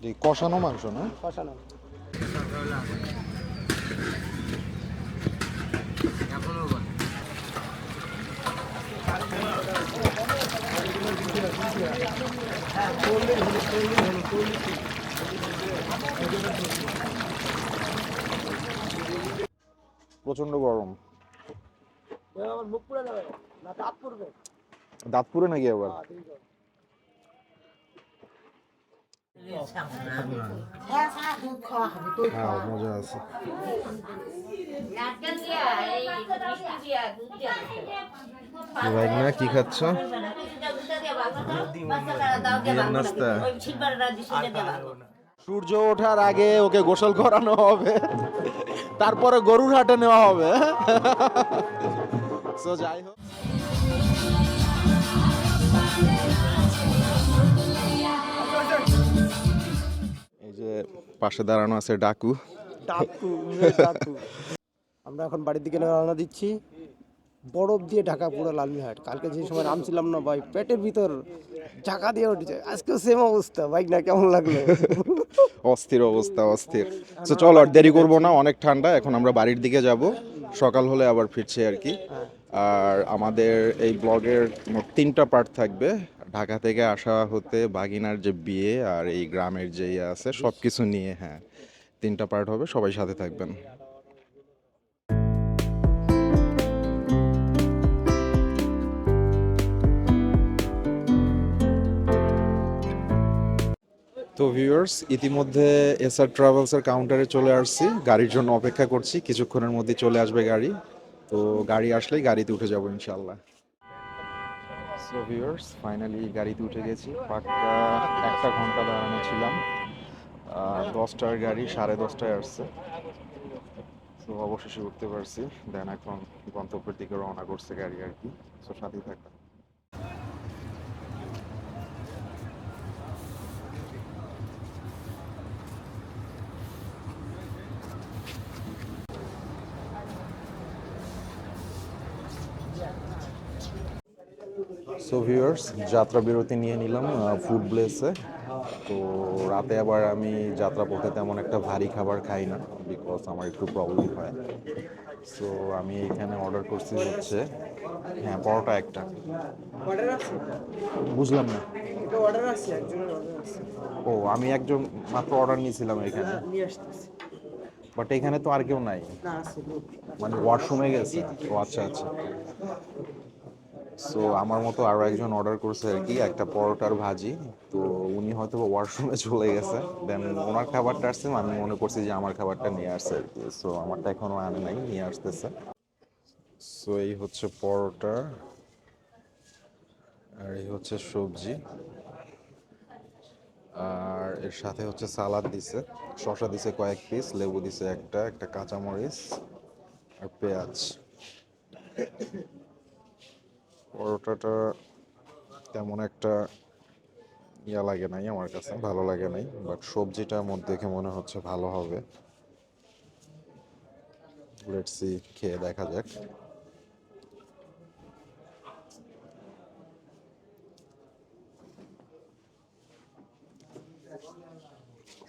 এই কষানো মাংস না? কষানো। প্রচণ্ড গরম। দাঁত পড়বে। নাকি আবার? হ্যাঁ মজা আছে কি সূর্য ওঠার আগে ওকে গোসল করানো হবে, তারপরে গরুর হাটে নেওয়া হবে। যাই হোক। পাশে দাঁড়ানো আছে ডাকু। ডাকু ডাকু। আমরা এখন বাড়ির দিকে রওনা দিচ্ছি। বরফ দিয়ে ঢাকা পুরো লালমিহাট। কালকে যে সময় নামছিলাম না ভাই, পেটের ভিতর ঢাকা দিয়ে উঠেছে। আজকেও সেম অবস্থা। বাইক না, কেমন লাগল? অস্থির অবস্থা, অস্থির। তো চল, আর দেরি করব না, অনেক ঠান্ডা। এখন আমরা বাড়ির দিকে যাব। সকাল হলে আবার ফিরছি আর কি। আর আমাদের এই ব্লগের তিনটা পার্ট থাকবে। ঢাকা থেকে আসা হতে বাগিনার যে বিয়ে আর এই গ্রামের যে ইয়ে আছে সব কিছু নিয়ে হ্যাঁ তিনটা পার্ট হবে। সবাই সাথে থাকবেন। তো ভিউয়ার্স ইতিমধ্যে এস এসআর ট্রাভেলসের কাউন্টারে চলে আসছি। গাড়ির জন্য অপেক্ষা করছি, কিছুক্ষণের মধ্যে চলে আসবে গাড়ি। তো গাড়ি আসলেই গাড়িতে উঠে যাব ইনশাল্লাহ সো ভিউয়ার্স ফাইনালি গাড়িতে উঠে গেছি। পাক্কা একটা ঘণ্টা দাঁড়ানো ছিলাম। দশটার গাড়ি, সাড়ে দশটায় আসছে। তো অবশেষে উঠতে পারছি। দেন এখন গন্তব্যের দিকে রওনা করছে গাড়ি আর কি। সো সাথেই থাকবেন। সো ভিউয়ার্স যাত্রা বিরতি নিয়ে নিলাম ফুড প্লেসে তো রাতে আবার আমি যাত্রা পথে তেমন একটা ভারী খাবার খাই না বিকজ আমার একটু প্রবলেম হয়। সো আমি এখানে অর্ডার করছি হচ্ছে হ্যাঁ পরোটা একটা। বুঝলাম না। ও আমি একজন মাত্র অর্ডার নিয়েছিলাম এখানে। বাট এখানে তো আর কেউ নাই। মানে ওয়াশরুমে গেছে। ও আচ্ছা আচ্ছা। সো আমার মতো আরও একজন অর্ডার করছে আর কি, একটা পরোটার ভাজি। তো উনি হয়তো ওয়াশরুমে চলে গেছে। দেন ওনার খাবারটা আসছে, আমি মনে করছি যে আমার খাবারটা নিয়ে আসছে আর কি। সো আমারটা এখনও আনে নাই, নিয়ে আসতেছে। সো এই হচ্ছে পরোটা। আর এই হচ্ছে সবজি। আর এর সাথে হচ্ছে সালাদ দিছে। শসা দিছে কয়েক পিস লেবু দিছে একটা একটা কাঁচামরিচ আর পেঁয়াজ। পরোটাটা তেমন একটা ইয়া লাগে নাই আমার কাছে, ভালো লাগে নাই বাট সবজিটা মধ্যে দেখে মনে হচ্ছে ভালো হবে। লেটস খেয়ে দেখা যাক।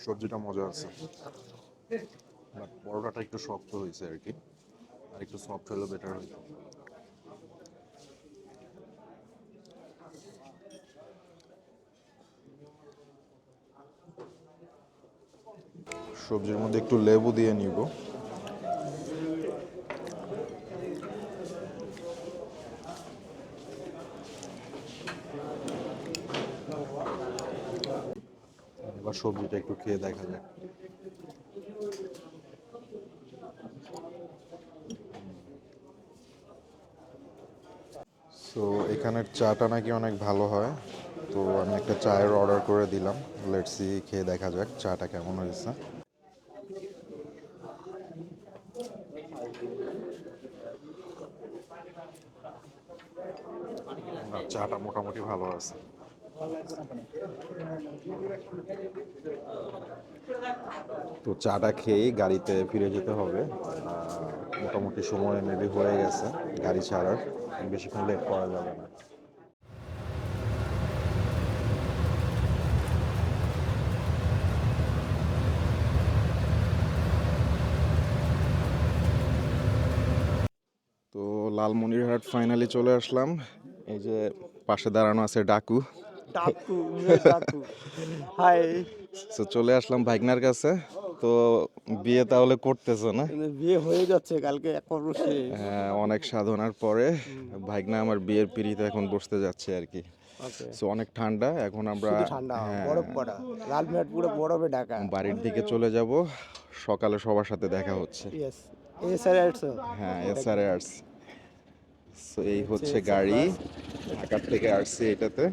সবজিটা মজা আছে বাট পরোটাটা একটু শক্ত হয়েছে আর কি, আর একটু সফট হলে বেটার হতো সবজির মধ্যে একটু লেবু দিয়ে নিব। এবার সবজিটা একটু খেয়ে দেখা যাক। সো এখানের চাটা নাকি অনেক ভালো হয়। তো আমি একটা চায়ের অর্ডার করে দিলাম। লেটসি খেয়ে দেখা যাক চাটা কেমন হয়েছে। আপনার চাটা মোটামুটি ভালো আছে। তো চাটা খেয়ে গাড়িতে ফিরে যেতে হবে। মোটামুটি সময় মেবি হয়ে গেছে গাড়ি ছাড়ার। বেশিক্ষণ লেট করা যাবে না। তো লালমনিরহাট ফাইনালি চলে আসলাম। এই যে পাশে দাঁড়ানো আছে ডাকু। ডাকু ডাকু। হাই। তো চলে আসলাম ভাইগনার কাছে। তো বিয়ে তাহলে করতেছে না? বিয়ে হয়ে যাচ্ছে কালকে হ্যাঁ, অনেক সাধনার পরে ভাইগনা আমার বিয়ের পিড়িতে এখন বসতে যাচ্ছে আর কি। সো অনেক ঠান্ডা এখন আমরা হ্যাঁ, লালমিহাট পুরো বরফে ঢাকা। বাড়ির দিকে চলে যাব সকালে সবার সাথে দেখা হচ্ছে। হ্যাঁ এসআরএ আসছি সো এই হচ্ছে গাড়ি। ঢাকার থেকে আসছি এটাতে।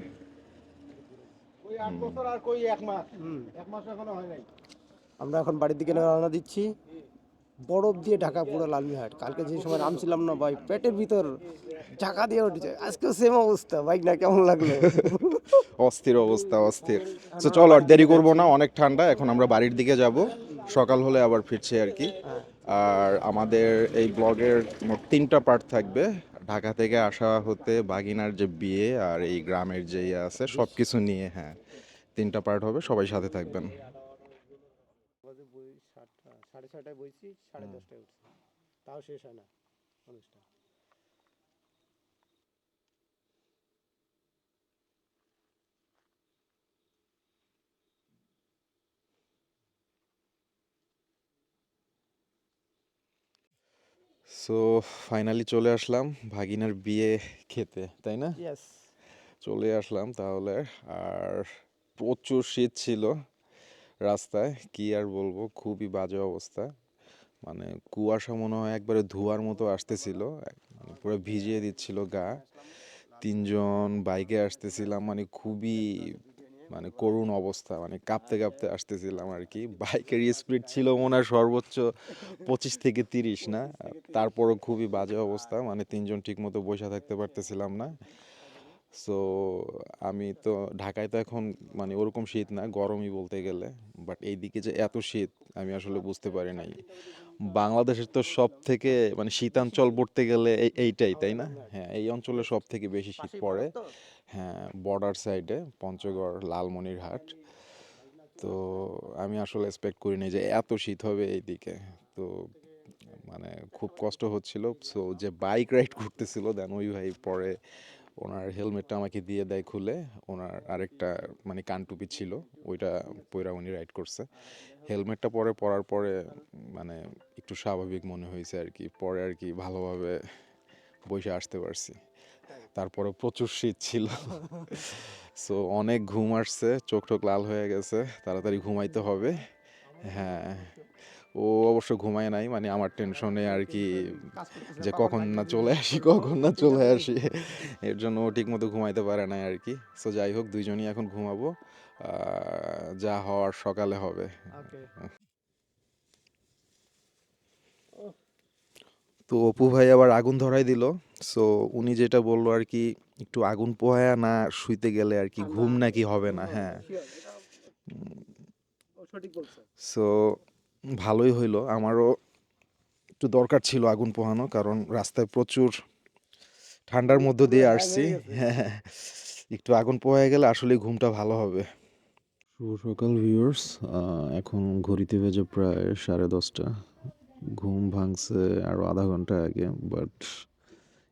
আমরা এখন বাড়ির দিকে রওনা দিচ্ছি। বরফ দিয়ে ঢাকা পুরো লালমিহাট। কালকে যে সময় নামছিলাম না ভাই পেটের ভিতর ঢাকা দিয়ে উঠেছে। আজকেও সেম অবস্থা। বাইক না কেমন লাগল? অস্থির অবস্থা অস্থির। তো চলো আর দেরি করব না অনেক ঠান্ডা। এখন আমরা বাড়ির দিকে যাব। সকাল হলে আবার ফিরছি আর কি। আর আমাদের এই ব্লগের মোট তিনটা পার্ট থাকবে। ঢাকা থেকে আসা হতে বাগিনার যে বিয়ে আর এই গ্রামের যে ইয়ে আছে সব কিছু নিয়ে হ্যাঁ তিনটা পার্ট হবে সবাই সাথে থাকবেন। সাড়ে ছটায় বইছি সাড়ে দশটায় উঠছি। তাও শেষ হয় না অনুষ্ঠান। সো ফাইনালি চলে আসলাম ভাগিনার বিয়ে খেতে তাই না? চলে আসলাম তাহলে। আর প্রচুর শীত ছিল রাস্তায় কি আর বলব খুবই বাজে অবস্থা। মানে কুয়াশা মনে হয় একবারে ধোয়ার মতো আসতেছিল মানে পুরো ভিজিয়ে দিচ্ছিল গা। তিনজন বাইকে আসতেছিলাম মানে খুবই মানে করুণ অবস্থা মানে কাঁপতে কাঁপতে আসতেছিলাম আর কি বাইকের স্পিড ছিল মনে হয় সর্বোচ্চ পঁচিশ থেকে তিরিশ, না? তারপরও খুবই বাজে অবস্থা মানে তিনজন ঠিক মতো বসে থাকতে পারতেছিলাম না। সো আমি তো ঢাকায় তো এখন মানে ওরকম শীত না, গরমই বলতে গেলে। বাট এইদিকে যে এত শীত, আমি আসলে বুঝতে পারি নাই। বাংলাদেশের তো সব থেকে মানে শীতাঞ্চল পড়তে গেলে এইটাই তাই না? হ্যাঁ এই অঞ্চলে সব থেকে বেশি শীত পড়ে। হ্যাঁ বর্ডার সাইডে পঞ্চগড় লালমনিরহাট। তো আমি আসলে এক্সপেক্ট করিনি যে এত শীত হবে এইদিকে। তো মানে খুব কষ্ট হচ্ছিল। সো যে বাইক রাইড করতেছিল দেন ওই ভাই পরে ওনার হেলমেটটা আমাকে দিয়ে দেয় খুলে। ওনার আরেকটা মানে কানটুপি ছিল ওইটা পয়রা উনি রাইড করছে। হেলমেটটা পরে পরার পরে মানে একটু স্বাভাবিক মনে হয়েছে আর কি। পরে আর কি ভালোভাবে বসে আসতে পারছি। তারপরে প্রচুর শীত ছিল। সো অনেক ঘুম আসছে চোখ টোক লাল হয়ে গেছে। তাড়াতাড়ি ঘুমাইতে হবে। হ্যাঁ। ও অবশ্য ঘুমায় নাই মানে আমার টেনশনে আর কি যে কখন না চলে আসি কখন না চলে আসি। এর জন্য ও ঠিক মতো ঘুমাইতে পারে না আর কি। সো যাই হোক দুইজনই এখন ঘুমাবো। যা হওয়ার সকালে হবে। তো অপু ভাই আবার আগুন ধরাই দিল। সো উনি যেটা বলল আর কি একটু আগুন পোহায়া না শুইতে গেলে আর কি ঘুম নাকি হবে না হ্যাঁ। সো ভালোই হইল। আমারও একটু দরকার ছিল আগুন পোহানো কারণ রাস্তায় প্রচুর ঠান্ডার মধ্য দিয়ে আসছি। হ্যাঁ একটু আগুন পোহায় গেলে আসলে ঘুমটা ভালো হবে। শুভ সকাল ভিউয়ার্স এখন ঘড়িতে বেজে প্রায় সাড়ে দশটা। ঘুম ভাঙছে আরও আধা ঘণ্টা আগে বাট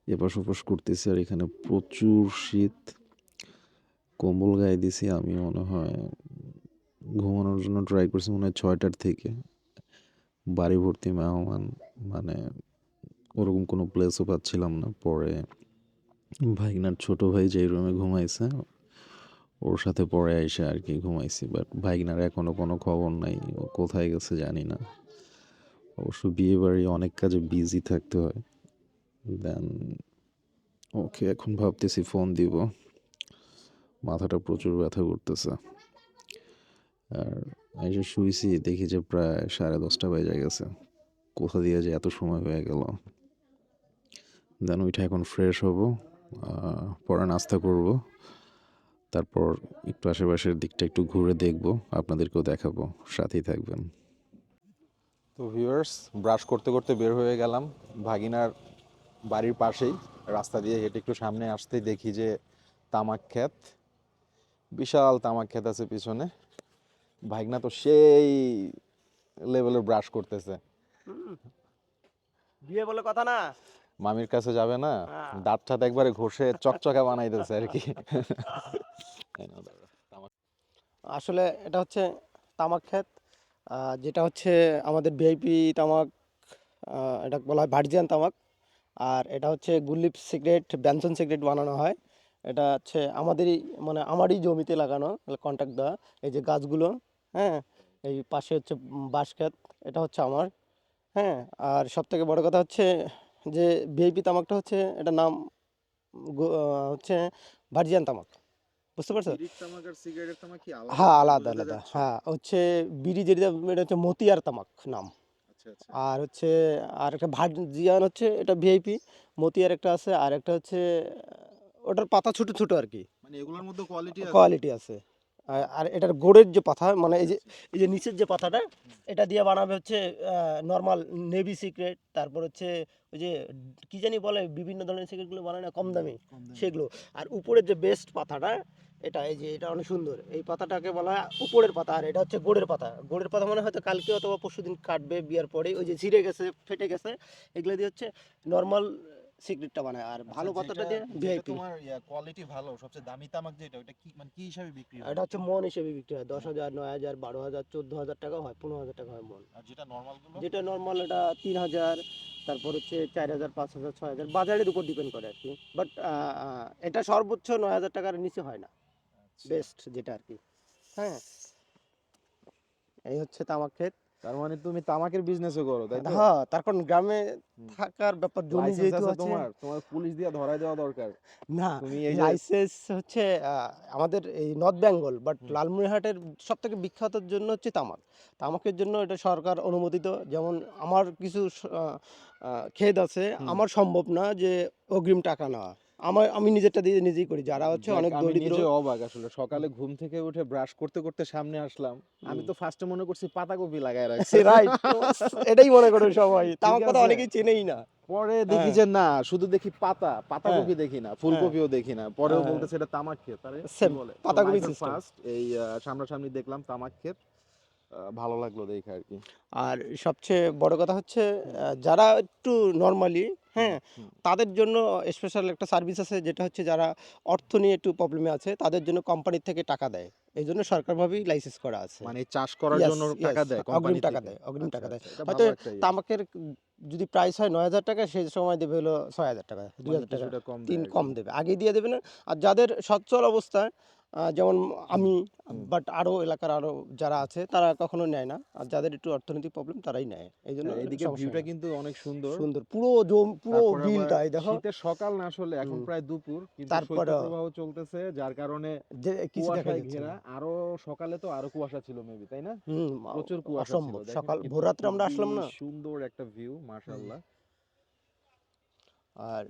এপাশ ওপাশ করতেছি আর এখানে প্রচুর শীত। কম্বল গায়ে দিছি আমি মনে হয় ঘুমানোর জন্য ট্রাই করছি মনে হয় ছয়টার থেকে। বাড়ি ভর্তি মেহমান মানে ওরকম কোনো প্লেসও পাচ্ছিলাম না। পরে ভাইগনার ছোট ভাই যেই রুমে ঘুমাইছে, ওর সাথে পরে এসে আর কি ঘুমাইছি। বাট ভাইগনার এখনও কোনো খবর নাই, ও কোথায় গেছে জানি না। অবশ্য বিয়ে বাড়ি অনেক কাজে বিজি থাকতে হয়। দেন ওকে এখন ভাবতেছি ফোন দিব। মাথাটা প্রচুর ব্যথা করতেছে। আর এসে শুয়েছি দেখি যে প্রায় সাড়ে দশটা বেজে গেছে। কোথা দিয়ে যে এত সময় হয়ে গেল। দেন ওইটা এখন ফ্রেশ হব পরে নাস্তা করব। তারপর একটু আশেপাশের দিকটা একটু ঘুরে দেখব, আপনাদেরকেও দেখাবো। সাথেই থাকবেন। তো ভিউয়ার্স ব্রাশ করতে করতে বের হয়ে গেলাম। ভাগিনার বাড়ির পাশেই, রাস্তা দিয়ে হেঁটে একটু সামনে আসতেই দেখি যে তামাক ক্ষেত। বিশাল তামাক ক্ষেত আছে পিছনে। ভাগনা তো সেই লেভেলের ব্রাশ করতেছে। বিয়ে বলে কথা না? মামির কাছে যাবে না? হ্যাঁ। দাঁত ঠাত একবারে ঘষে চকচকা বানাইতেছে আর কি। আসলে এটা হচ্ছে তামাক ক্ষেত আহ, যেটা হচ্ছে আমাদের ভিআইপি তামাক আহ, এটা বলা হয় ভার্জিয়ান তামাক আর এটা হচ্ছে গুলিপ সিগারেট ব্যানসন সিগারেট বানানো হয়। এটা হচ্ছে আমাদেরই মানে আমারই জমিতে লাগানো কন্ট্যাক্ট দেওয়া এই যে গাছগুলো। হ্যাঁ? এই পাশে হচ্ছে উম বাঁশ ক্ষেত এটা হচ্ছে আমার হ্যাঁ? আর সব থেকে বড় কথা হচ্ছে যে ভিআইপি তামাকটা হচ্ছে এটা নাম হচ্ছে ভার্জিয়ান তামাক। বুঝতে পারছ? হ্যাঁ আলাদা আলাদা। হ্যাঁ হচ্ছে বিড়ি যেটা এটা হচ্ছে মতিয়ার তামাক নাম। আচ্ছা, আচ্ছা। আর হচ্ছে আর একটা ভার্জিয়ান হচ্ছে এটা ভিআইপি মতিয়ার একটা আছে আর একটা হচ্ছে ওটার পাতা ছোট ছোট আর কি। মানে এগুলোর মধ্যে কোয়ালিটি কোয়ালিটি আছে। আর- এটার গোড়ের যে পাতা মানে এই যে এই যে নিচের যে পাতাটা এটা দিয়ে বানাবে হচ্ছে নর্মাল নেভি সিক্রেট তারপর হচ্ছে ওই যে কী জানি বলে বিভিন্ন ধরনের সিক্রেটগুলো বানায় না কম দামি সেগুলো। আর উপরের যে বেস্ট পাতাটা এটা এই যে এটা অনেক সুন্দর। এই পাতাটাকে বলা হয় উপরের পাতা আর এটা হচ্ছে গোড়ের পাতা গোড়ের পাতা মানে হয়তো কালকে অথবা পরশুদিন কাটবে বিয়ার পরে ওই যে ছিঁড়ে গেছে ফেটে গেছে এগুলো দিয়ে হচ্ছে নর্মাল সিক্রেটটা বানায়। আর ভালো পাতাটা দিয়ে ভিআইপি তোমার কোয়ালিটি ভালো সবচেয়ে দামি তামাক যেটা ওটা কি মানে কি হিসাবে বিক্রি হয়? এটা হচ্ছে মন হিসেবে বিক্রি হয়। দশ হাজার নয় হাজার বারো হাজার চোদ্দ হাজার টাকা হয় পনেরো হাজার টাকা হয় মন। আর যেটা নরমাল যেটা নর্মাল এটা তিন হাজার তারপর হচ্ছে চার হাজার পাঁচ হাজার ছয় হাজার বাজারের উপর ডিপেন্ড করে আর কি। বাট এটা সর্বোচ্চ নয় হাজার টাকার নিচে হয় না। বেস্ট যেটা আর কি। হ্যাঁ। এই হচ্ছে তামাক ক্ষেত। তার মানে তুমি তামাকের বিজনেসও করো তাই তো? হ্যাঁ তার কারণ গ্রামে থাকার ব্যাপার জমি যেহেতু আছে তোমার তোমার পুলিশ দিয়ে ধরাই দেওয়া দরকার। না তুমি এই লাইসেন্স হচ্ছে আমাদের এই নর্থ বেঙ্গল বাট। লালমনিরহাটের সব থেকে বিখ্যাতর জন্য হচ্ছে তামাক। তামাকের জন্য এটা সরকার অনুমোদিত যেমন আমার কিছু ক্ষেত আছে। আমার সম্ভব না যে অগ্রিম টাকা নেওয়া। আমার আমি নিজেরটা দিয়ে নিজেই করি। যারা হচ্ছে অনেক আমি দরিদ্র নিজে অবাক আসলে। সকালে ঘুম থেকে উঠে ব্রাশ করতে করতে সামনে আসলাম। আমি তো ফার্স্টে মনে করছি পাতাকপি লাগায় রাখছে। রাইট এটাই মনে করে সবাই। তামাক কথা অনেকেই চেনেই না। পরে দেখি হ্যাঁ। যে না শুধু দেখি পাতা পাতাকপি দেখি না ফুলকপিও দেখি না। পরেও হ্যাঁ। বলতেছে এটা তামাক ক্ষেত। বলে? পাতাকপি। ফার্স্ট এই সামনাসামনি দেখলাম তামাক ক্ষেত। ভালো লাগল দেখে আর কি। আর সবচেয়ে বড় কথা হচ্ছে যারা একটু নর্মালি হ্যাঁ তাদের জন্য স্পেশাল একটা সার্ভিস আছে যেটা হচ্ছে যারা অর্থ নিয়ে একটু প্রবলেমে আছে তাদের জন্য কোম্পানির থেকে টাকা দেয়। এই জন্য সরকারভাবেই লাইসেন্স করা আছে। মানে চাষ করার জন্য টাকা দেয় অগ্রিম কোম্পানি টাকা দেয়, অগ্রিম আচ্ছা, টাকা দেয়। আচ্ছা, হয়তো। তামাকের যদি প্রাইস হয় নয় হাজার টাকা সেই সময় দেবে হলো ছয় হাজার টাকা দুই মানে হাজার টাকা কম তিন কম দেবে আগে দিয়ে দেবে না। আর যাদের সচ্ছল অবস্থায় যেমন আমি। বাট আরও এলাকার আরও যারা আছে তারা কখনো নেয় না। আর যাদের একটু অর্থনৈতিক প্রবলেম তারাই নেয়। এই জন্য হ্যাঁ, এদিকে ভিউটা কিন্তু অনেক সুন্দর। সুন্দর। পুরো জম পুরো তারপরে আবার বিলটা এই দেখো। শীতের সকাল না আসলে এখন প্রায় দুপুর কিন্তু প্রবাহ চলতেছে যার কারণে যে কিছু দেখা যাচ্ছে না। আরও সকালে তো আরও কুয়াশা ছিল মেবি তাই না? হুম প্রচুর কুয়াশা ছিল। অসম্ভব। সকাল ভোর রাত্রে আমরা আসলাম না। সুন্দর একটা ভিউ মাশাআল্লাহ। আর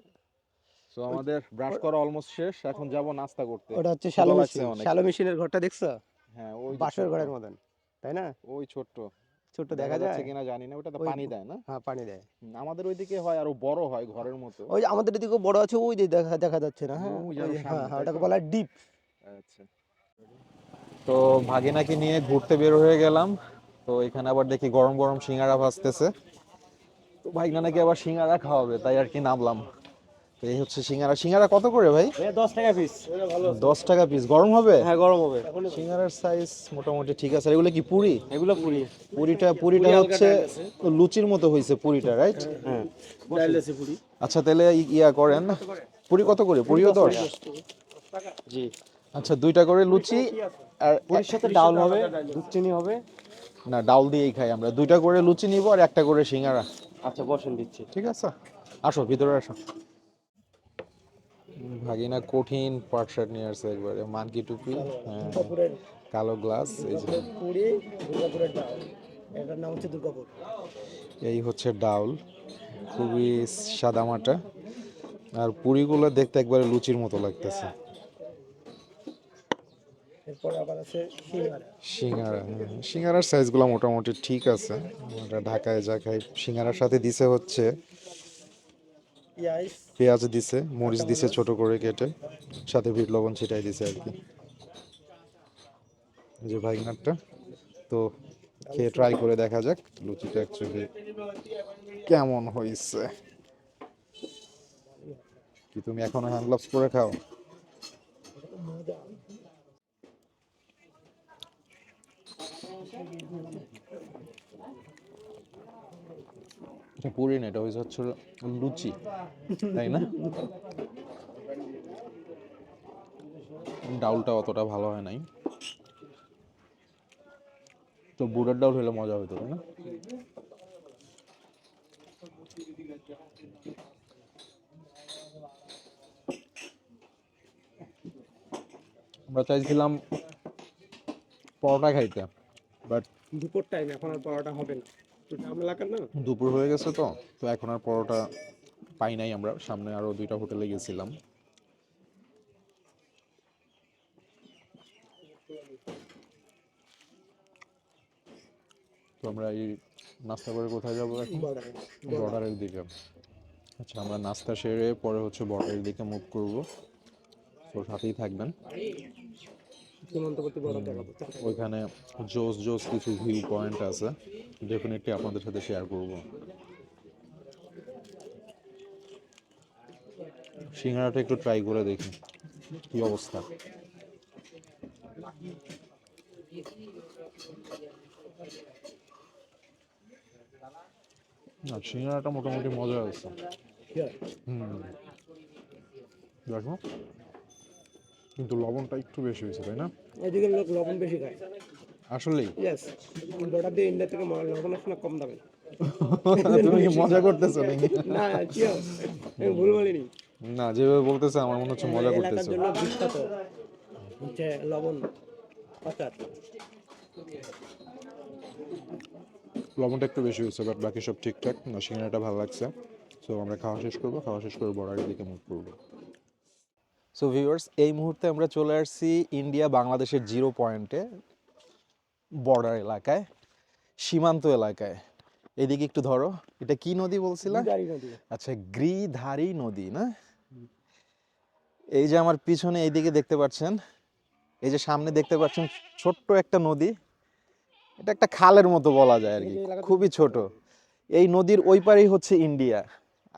সো আমাদের ব্রাশ করা অলমোস্ট শেষ এখন যাব নাস্তা করতে। ওটা হচ্ছে শ্যালো মেশিন। শ্যালো মেশিনের ঘরটা দেখছ? হ্যাঁ ওই যে ঘরের মতন তাই না? ওই ছোট্ট। ছোট্ট দেখা যাচ্ছে কিনা জানি না ওটা তো পানি দেয় না? হ্যাঁ পানি দেয়। আমাদের ওইদিকে হয় আরও বড় হয় ঘরের মতো। ওই আমাদের এদিকে বড় আছে ওই দেখা দেখা যাচ্ছে না হ্যাঁ? হ্যাঁ হ্যাঁ ওটাকে বলা হয় ডিপ আচ্ছা। তো ভাগিনাকে নিয়ে ঘুরতে বের হয়ে গেলাম। তো এখানে আবার দেখি গরম গরম সিঙ্গারা ভাজতেছে। তো ভাগনা নাকি আবার সিঙ্গারা খাওয়াবে তাই আর কি নামলাম। এই হচ্ছে সিঙ্গারা। সিঙ্গারা কত করে ভাই? দশ টাকা পিস দশ টাকা পিস গরম হবে? হ্যাঁ গরম হবে। সিঙ্গারার সাইজ মোটামুটি ঠিক আছে। এগুলো কি পুরি? এগুলো পুরি। পুরিটা পুরিটা হচ্ছে। লুচির মতো হয়েছে পুরিটা রাইট হ্যাঁ। পুরি। আচ্ছা তাহলে ইয়া করেন পুরি কত করে? পুরিও দশ? জি। আচ্ছা দুইটা করে লুচি আর পুরির সাথে ডাল হবে দুধ চিনি হবে। না ডাল দিয়েই খাই আমরা। দুইটা করে লুচি নিব আর একটা করে সিঙ্গারা। আচ্ছা বসেন দিচ্ছি। ঠিক আছে? আসো ভিতরে আসো। ভাগিনা কঠিন পাট শার্ট নিয়ে আসছে একবারে মানকি টুপি হ্যাঁ কালো গ্লাস এই যে। পুরি দুর্গাপুরের ডাল এটার নাম হচ্ছে দুর্গাপুর। এই হচ্ছে ডাউল খুবই সাদামাটা আর পুরিগুলো দেখতে একবারে লুচির মতো লাগতেছে। এরপরে আবার আছে সিঙ্গারা। সিঙ্গারা হ্যাঁ, সিঙ্গারার সাইজগুলো মোটামুটি ঠিক আছে আমরা ঢাকায় যা খাই সিঙ্গারার সাথে দিছে হচ্ছে পিঁয়াজ দিছে মরিচ দিছে ছোট করে কেটে সাথে ভিড় লবণ ছিটাই দিছে আর কি। যে ভাইগনারটা তো খেয়ে ট্রাই করে দেখা যাক লুচিটা অ্যাকচুয়ালি কেমন হয়েছে কি তুমি এখনও হ্যান্ড গ্লাভস পরে খাও? পুরি না এটা হয়েছে হচ্ছে লুচি, তাই না? ডাউলটা অতটা ভালো হয় নাই। তো বুড়ার ডাউল হলে মজা হতো তাই না? আমরা চাইছিলাম পরোটা খাইতে বাট দুপুর টাইম এখন আর পরোটা হবে না। দুপুর হয়ে গেছে তো তো এখন আর পরোটা পাই নাই আমরা। সামনে আরও দুইটা হোটেলে গেছিলাম। তো আমরা এই নাস্তা করে কোথায় যাব এখন? বর্ডারের দিকে। আচ্ছা আমরা নাস্তা সেরে পরে হচ্ছে বর্ডারের দিকে মুভ করব। তো সাথেই থাকবেন। সীমান্তবর্তী বর্ডার দেখাবো ওইখানে জোস জোস কিছু ভিউ পয়েন্ট আছে। ডেফিনেটলি আপনাদের সাথে শেয়ার করব। সিঙ্গারাটা একটু ট্রাই করে দেখি কি অবস্থা। না সিঙ্গারাটা মোটামুটি মজা আছে। হুম। দেখো। কিন্তু লবণটা একটু বেশি হয়েছে তাই না? এদিকে লোক লবণ বেশি খায়। আসলেই? ইয়েস বর্ডার দিয়ে ইন্ডিয়া থেকে লবণ আসে না কম দামে। তুমি কি মজা করতেছো নাকি? না কি ভুল বলিনি। না যেভাবে বলতেছে আমার মনে হচ্ছে মজা করতেছো। জন্য বিখ্যাত হচ্ছে লবণ পাচার। লবণটা একটু বেশি হয়েছে বাট বাকি সব ঠিকঠাক। না সিঙ্গারাটা ভালো লাগছে। সো আমরা খাওয়া শেষ করব খাওয়া শেষ করে বর্ডারের দিকে মুভ করব। সো ভিউয়ার্স এই মুহূর্তে আমরা চলে আসছি ইন্ডিয়া বাংলাদেশের জিরো পয়েন্টে বর্ডার এলাকায় সীমান্ত এলাকায়। এদিকে একটু ধরো এটা কি নদী বলছিলা? জানি নদী। আচ্ছা গ্রিধারী নদী না? এই যে আমার পিছনে এইদিকে দেখতে পাচ্ছেন এই যে সামনে দেখতে পাচ্ছেন ছোট্ট একটা নদী। এটা একটা খালের মতো বলা যায় আর কি খুবই ছোট। এই নদীর ওই পারেই হচ্ছে ইন্ডিয়া।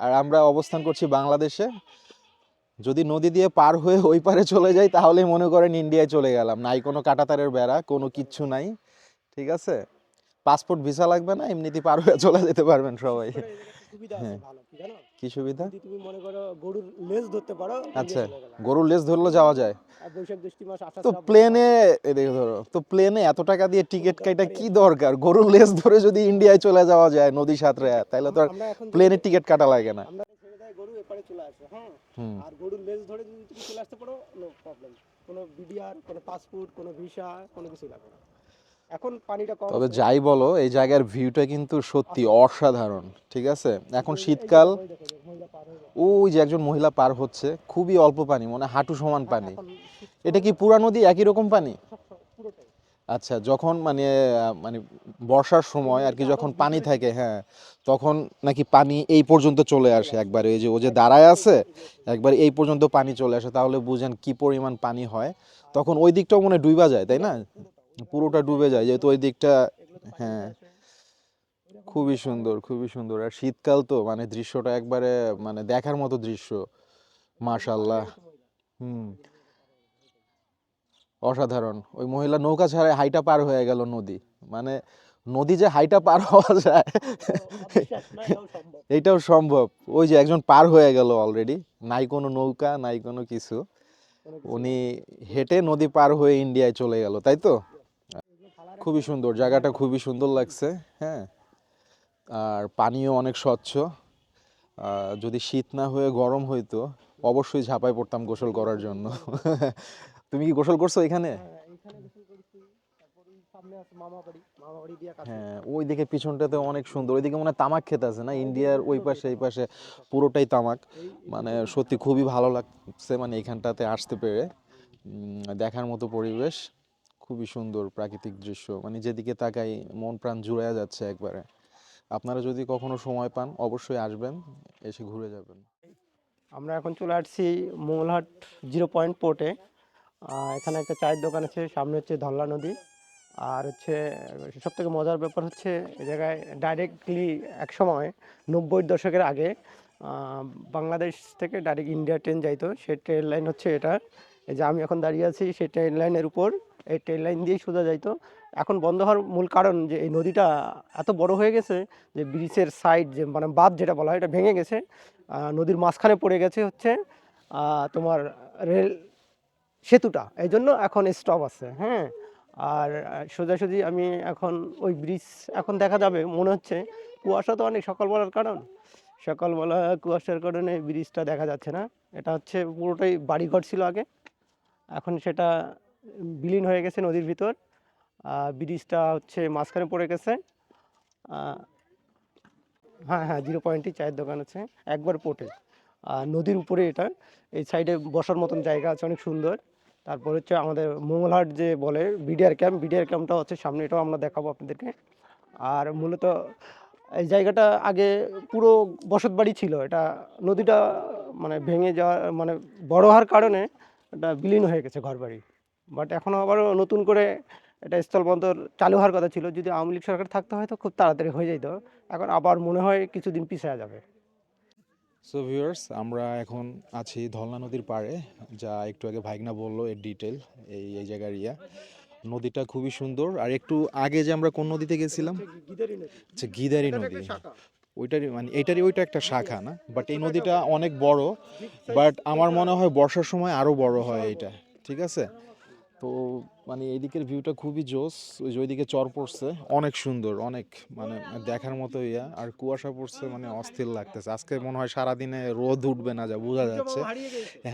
আর আমরা অবস্থান করছি বাংলাদেশে। যদি নদী দিয়ে পার হয়ে ওই পারে চলে যাই তাহলে মনে করেন ইন্ডিয়ায় চলে গেলাম। নাই কোনো কাটাতারের বেড়া কোনো কিচ্ছু নাই। ঠিক আছে? পাসপোর্ট ভিসা লাগবে না এমনিতেই পার হয়ে চলে যেতে পারবেন সবাই। কি সুবিধা তুমি মনে করো গরুর লেজ ধরতে পারো আচ্ছা গরুর লেজ ধরলে যাওয়া যায়। তো প্লেনে এদিকে ধরো তো প্লেনে এত টাকা দিয়ে টিকিট কাটা কি দরকার? গরুর লেজ ধরে যদি ইন্ডিয়ায় চলে যাওয়া যায় নদী সাঁতরে তাহলে তো আর প্লেনের টিকিট কাটা লাগে না। গরু এপারে চলে আসে হ্যাঁ? আর গরুর লেজ ধরে যদি তুমি চলে আসতে পারো নো প্রবলেম কোনো বিডিআর কোনো পাসপোর্ট কোনো ভিসা কোনো কিছু লাগবে না। এখন পানিটা কম তবে যাই বলো এই জায়গার ভিউটা কিন্তু সত্যি অসাধারণ ঠিক আছে? এখন শীতকাল। ওই হয়ে যে একজন মহিলা পার হচ্ছে খুবই অল্প পানি মানে হাঁটু সমান পানি। এটা কি পুরা নদী একই রকম পানি? আচ্ছা যখন মানে মানে বর্ষার সময় আর কি যখন পানি থাকে হ্যাঁ তখন নাকি পানি এই পর্যন্ত চলে আসে একবারে? এই যে ও যে দাঁড়ায় আছে, একবার এই পর্যন্ত পানি চলে আসে, তাহলে বুঝেন কি পরিমাণ পানি হয়। তখন ওই দিকটাও মনে ডুবা যায়, তাই না? পুরোটা ডুবে যায়, যেহেতু ওই দিকটা হ্যাঁ। খুবই সুন্দর খুবই সুন্দর। আর শীতকাল তো মানে দৃশ্যটা একবারে মানে দেখার মতো দৃশ্য। মাশাল্লাহ হুম। অসাধারণ। ওই মহিলা নৌকা ছাড়াই হাইটা পার হয়ে গেল নদী। মানে নদী যে হাইটা পার হওয়া যায়। এইটাও সম্ভব। ওই যে একজন পার হয়ে গেল অলরেডি নাই কোনো নৌকা, নাই কোনো কিছু। উনি হেঁটে নদী পার হয়ে ইন্ডিয়ায় চলে গেল, তাই তো? খুবই সুন্দর, জায়গাটা খুবই সুন্দর লাগছে হ্যাঁ। আর পানিও অনেক স্বচ্ছ। যদি শীত না হয়ে গরম হইতো, অবশ্যই ঝাঁপায় পড়তাম গোসল করার জন্য। তুমি কি গোসল করছ এখানে? হ্যাঁ, ওই। হ্যাঁ ওই দিকে পিছনটাতে অনেক সুন্দর। ওইদিকে মনে হয় তামাক খেতে আছে না? ইন্ডিয়ার ওই পাশে এই পাশে পুরোটাই তামাক। মানে সত্যি খুবই ভালো লাগছে মানে এখানটাতে আসতে পেরে। দেখার মতো পরিবেশ। খুবই সুন্দর প্রাকৃতিক দৃশ্য। মানে যেদিকে তাকাই মন প্রাণ জুড়ে যাচ্ছে একবারে। আপনারা যদি কখনো সময় পান অবশ্যই আসবেন এসে ঘুরে যাবেন। আমরা এখন চলে আসছি মঙ্গলহাট জিরো পয়েন্ট পোর্টে। এখানে একটা চায়ের দোকান আছে, সামনে হচ্ছে ধল্লা নদী। আর হচ্ছে সব থেকে মজার ব্যাপার হচ্ছে এই জায়গায় ডাইরেক্টলি এক সময়, নব্বই দশকের আগে বাংলাদেশ থেকে ডাইরেক্ট ইন্ডিয়া ট্রেন যাইতো। সেই ট্রেন লাইন হচ্ছে এটা। এই যে আমি এখন দাঁড়িয়ে আছি সেই ট্রেন লাইনের উপর, এই ট্রেন লাইন দিয়েই সোজা যাইতো। এখন বন্ধ হওয়ার মূল কারণ যে এই নদীটা এত বড় হয়ে গেছে, যে ব্রিজের সাইড যে মানে বাঁধ যেটা বলা হয়, এটা ভেঙে গেছে। নদীর মাঝখানে পড়ে গেছে হচ্ছে তোমার রেল সেতুটা এই জন্য এখন স্টপ আছে হ্যাঁ? আর সোজাসুজি আমি এখন ওই ব্রিজ এখন দেখা যাবে, মনে হচ্ছে কুয়াশা তো অনেক সকালবেলার কারণ। সকালবেলা কুয়াশার কারণে ব্রিজটা দেখা যাচ্ছে না। এটা হচ্ছে পুরোটাই বাড়িঘর ছিল আগে। এখন সেটা বিলীন হয়ে গেছে নদীর ভিতর। ব্রিজটা হচ্ছে মাঝখানে পড়ে গেছে। হ্যাঁ হ্যাঁ জিরো পয়েন্টে চায়ের দোকান আছে, একবার আর নদীর উপরে এটা। এই সাইডে বসার মতন জায়গা আছে, অনেক সুন্দর। তারপর হচ্ছে আমাদের মঙ্গলহাট যে বলে বিডিআর ক্যাম্প বিডিআর ক্যাম্পটা হচ্ছে সামনে, এটাও আমরা দেখাবো আপনাদেরকে। আর মূলত এই জায়গাটা আগে পুরো বসত বাড়ি ছিল। এটা নদীটা মানে ভেঙে যাওয়া মানে বড় হওয়ার কারণে এটা বিলীন হয়ে গেছে ঘরবাড়ি। বাট এখন আবারও নতুন করে এটা স্থলবন্দর চালু হওয়ার কথা ছিল। যদি আওয়ামী লীগ সরকার থাকতে হয়তো খুব তাড়াতাড়ি হয়ে যেত। এখন আবার মনে হয় কিছুদিন পিছিয়ে যাবে। সো ভিউয়ার্স আমরা এখন আছি ধলনা নদীর পাড়ে, যা একটু আগে ভাইগনা বলল এর ডিটেল এই এই জায়গার ইয়া। নদীটা খুবই সুন্দর, আর একটু আগে যে আমরা কোন নদীতে গেছিলাম? আচ্ছা গিদারি নদী। ওইটারই মানে এটারই ওইটা একটা শাখা না? বাট এই নদীটা অনেক বড় বাট আমার মনে হয় বর্ষার সময় আরও বড় হয় এটা, ঠিক আছে? তো মানে এইদিকের ভিউটা খুবই জোস ওই যে ওইদিকে চর পড়ছে। অনেক সুন্দর অনেক মানে দেখার মতো ইয়া। আর কুয়াশা পড়ছে মানে অস্থির লাগতেছে। আজকে মনে হয় সারাদিনে রোদ উঠবে না যা বোঝা যাচ্ছে।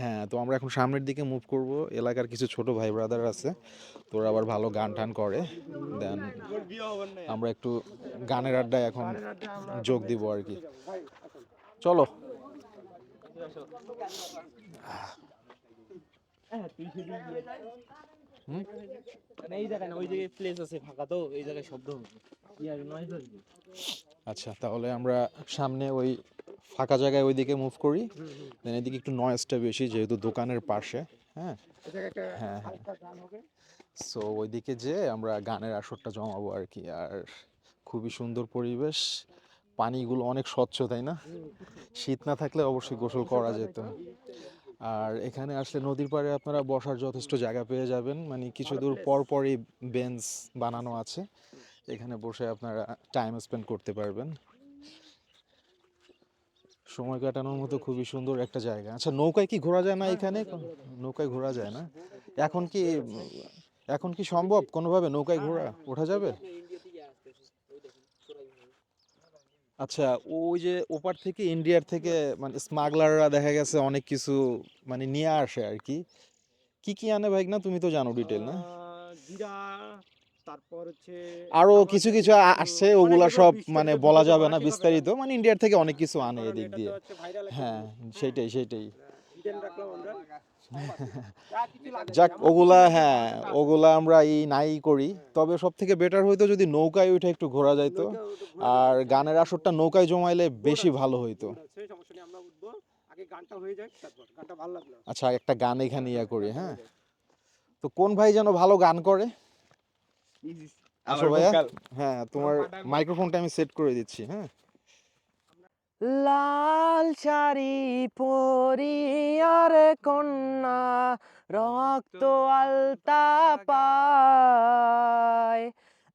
হ্যাঁ তো আমরা এখন সামনের দিকে মুভ করব। এলাকার কিছু ছোট ভাই ব্রাদার আছে। তোরা আবার ভালো গান টান করে। দেন আমরা একটু গানের আড্ডায় এখন যোগ দিব আর কি। চলো। হুম? মানে এই জায়গায় না ওই জায়গায় প্লেস আছে ফাঁকা তো এই জায়গায় শব্দ হবে। ইয়ার নয়েজ আসবে আচ্ছা তাহলে আমরা সামনে ওই ফাঁকা জায়গায় ওইদিকে মুভ করি। দেন এদিকে একটু নয়েজটা বেশি যেহেতু দোকানের পাশে হ্যাঁ? হ্যাঁ হ্যাঁ। সো ওইদিকে যে আমরা গানের আসরটা জমাবো আর কি আর খুবই সুন্দর পরিবেশ। পানিগুলো অনেক স্বচ্ছ তাই না? শীত না থাকলে অবশ্যই গোসল করা যেত। আর এখানে আসলে নদীর পাড়ে আপনারা বসার যথেষ্ট জায়গা পেয়ে যাবেন। মানে কিছু দূর পর পরই বেঞ্চ বানানো আছে। এখানে বসে আপনারা টাইম স্পেন্ড করতে পারবেন। সময় কাটানোর মতো খুবই সুন্দর একটা জায়গা। আচ্ছা নৌকায় কি ঘোরা যায় না এখানে? নৌকায় ঘোরা যায় না? এখন কি এখন কি সম্ভব? কোনোভাবে নৌকায় ঘোরা? ওঠা যাবে? আচ্ছা ওই যে ওপার থেকে ইন্ডিয়ার থেকে মানে স্মাগলাররা দেখা গেছে অনেক কিছু মানে নিয়ে আসে আর কি কি কি আনে ভাই না তুমি তো জানো ডিটেল না? জিরা তারপর হচ্ছে আরও কিছু কিছু আসছে ওগুলা সব মানে বলা যাবে না বিস্তারিত। মানে ইন্ডিয়ার থেকে অনেক কিছু আনে এদিক দিয়ে। একটা হ্যাঁ সেটাই সেটাই। রাখলাম আমরা। যা কিছু লাগে যাক ওগুলা হ্যাঁ ওগুলা আমরা এই নাই করি। তবে সব থেকে বেটার হইতো যদি নৌকায় উঠে একটু ঘোরা যাইতো। আর গানের আসরটা নৌকায় জমাইলে বেশি ভালো হইতো। ঘুরে আছে, সমস্যা নেই, আমরা উঠবো। আগে গানটা যাক, তারপর। গানটা ভালো লাগল। আচ্ছা একটা গান এখানে ইয়া করি হ্যাঁ। তো কোন ভাই যেন ভালো গান করে? আসো ভাইয়া? হ্যাঁ তোমার মাইক্রোফোনটা আমি সেট করে দিচ্ছি হ্যাঁ। লাল শাড়ি পরিয়ার কন্যা, রক্ত আলতা পায়।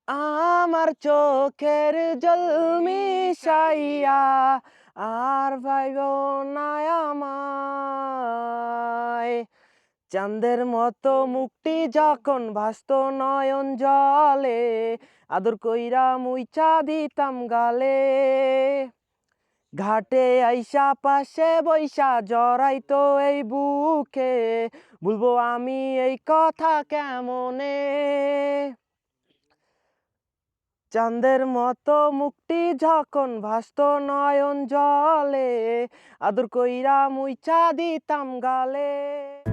আমার চোখের জল মিশাইয়া আর ভাইব না আমায়। চাঁদের মতো মুক্তি যখন ভাসত নয়ন জলে, আদর কইরা মুইচা দিতাম গালে। ঘাটে আইসা, পাশে বৈশা জড়াইতো এই বুকে। বলব আমি এই কথা কেমনে? চাঁদের মতো মুক্তি যখন ভাসত নয়ন জলে, আদর কইরা মুইচা দিতাম গালে।